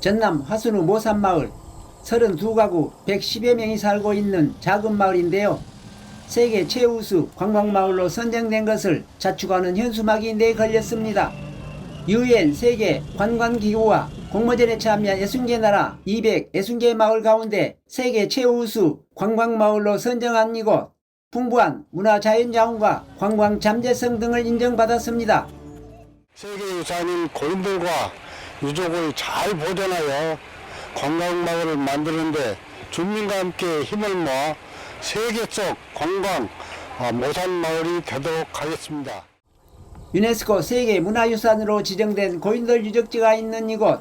전남 화순우 모산마을 32가구 110여 명이 살고 있는 작은 마을인데요. 세계 최우수 관광마을로 선정된 것을 자축하는 현수막이 내 걸렸습니다. 유엔 세계 관광기구와 공모전에 참여한 60개 나라 260개 마을 가운데 세계 최우수 관광마을로 선정한 이곳 풍부한 문화자연자원과 관광 잠재성 등을 인정받았습니다. 세계유산인 고인들과 유족을 잘 보존하여 관광 마을을 만드는데 주민과 함께 힘을 모아 세계적 관광 아, 모산 마을이 되도록 하겠습니다. 유네스코 세계 문화유산으로 지정된 고인돌 유적지가 있는 이곳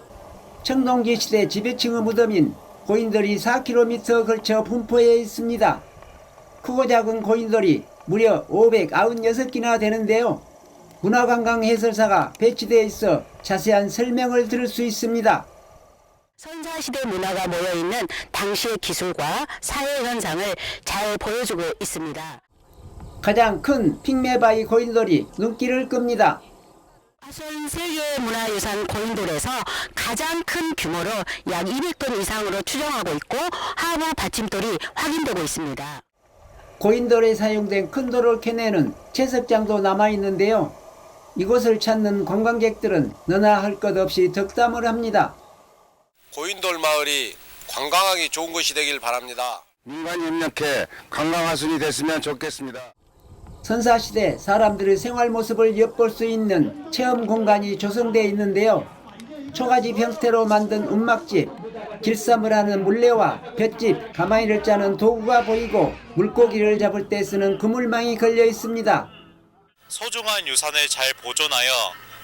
청동기 시대 지배층의 무덤인 고인돌이 4km 걸쳐 분포해 있습니다. 크고 작은 고인돌이 무려 596개나 되는데요. 문화관광 해설사가 배치되어 있어 자세한 설명을 들을 수 있습니다. 선사시대 문화가 모여있는 당시의 기술과 사회 현상을 잘 보여주고 있습니다. 가장 큰 핑메바이 고인돌이 눈길을 끕니다. 화순 세계 문화유산 고인돌에서 가장 큰 규모로 약 200톤 이상으로 추정하고 있고 하부 받침돌이 확인되고 있습니다. 고인돌에 사용된 큰 돌을 캐내는 채석장도 남아있는데요. 이곳을 찾는 관광객들은 너나 할 것 없이 덕담을 합니다. 고인돌 마을이 관광하기 좋은 곳이 되길 바랍니다. 민간이 협력해 관광화순이 됐으면 좋겠습니다. 선사시대 사람들의 생활 모습을 엿볼 수 있는 체험 공간이 조성되어 있는데요. 초가집 형태로 만든 움막집, 길쌈을 하는 물레와 볏집, 가마니를 짜는 도구가 보이고 물고기를 잡을 때 쓰는 그물망이 걸려 있습니다. 소중한 유산을 잘 보존하여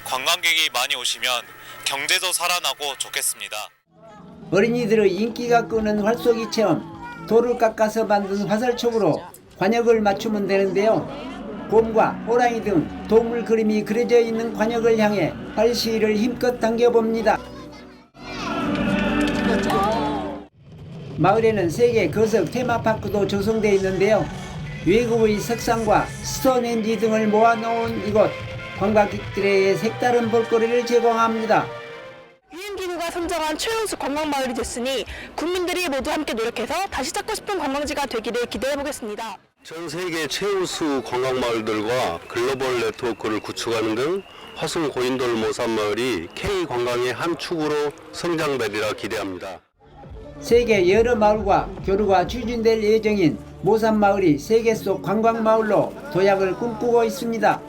관광객이 많이 오시면 경제도 살아나고 좋겠습니다. 어린이들의 인기가 끄는 활쏘기 체험, 돌을 깎아서 만든 화살촉으로 관역을 맞추면 되는데요. 곰과 호랑이 등 동물 그림이 그려져 있는 관역을 향해 활시위를 힘껏 당겨봅니다. 마을에는 세계 거석 테마파크도 조성되어 있는데요. 외국의 석상과 스톤헨지 등을 모아놓은 이곳 관광객들에게 색다른 볼거리를 제공합니다. 유엔기구가 선정한 최우수 관광마을이 됐으니 국민들이 모두 함께 노력해서 다시 찾고 싶은 관광지가 되기를 기대해 보겠습니다. 전 세계 최우수 관광마을들과 글로벌 네트워크를 구축하는 등 화순 고인돌 모산마을이 K 관광의 한 축으로 성장되리라 기대합니다. 세계 여러 마을과 교류가 추진될 예정인 모산마을이 세계 속 관광마을로 도약을 꿈꾸고 있습니다.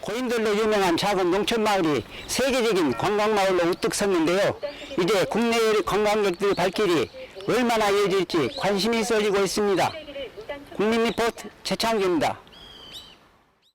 고인돌로 유명한 작은 농촌 마을이 세계적인 관광 마을로 우뚝 섰는데요. 이제 국내 관광객들의 발길이 얼마나 이어질지 관심이 쏠리고 있습니다. 국민 리포트 최창기입니다.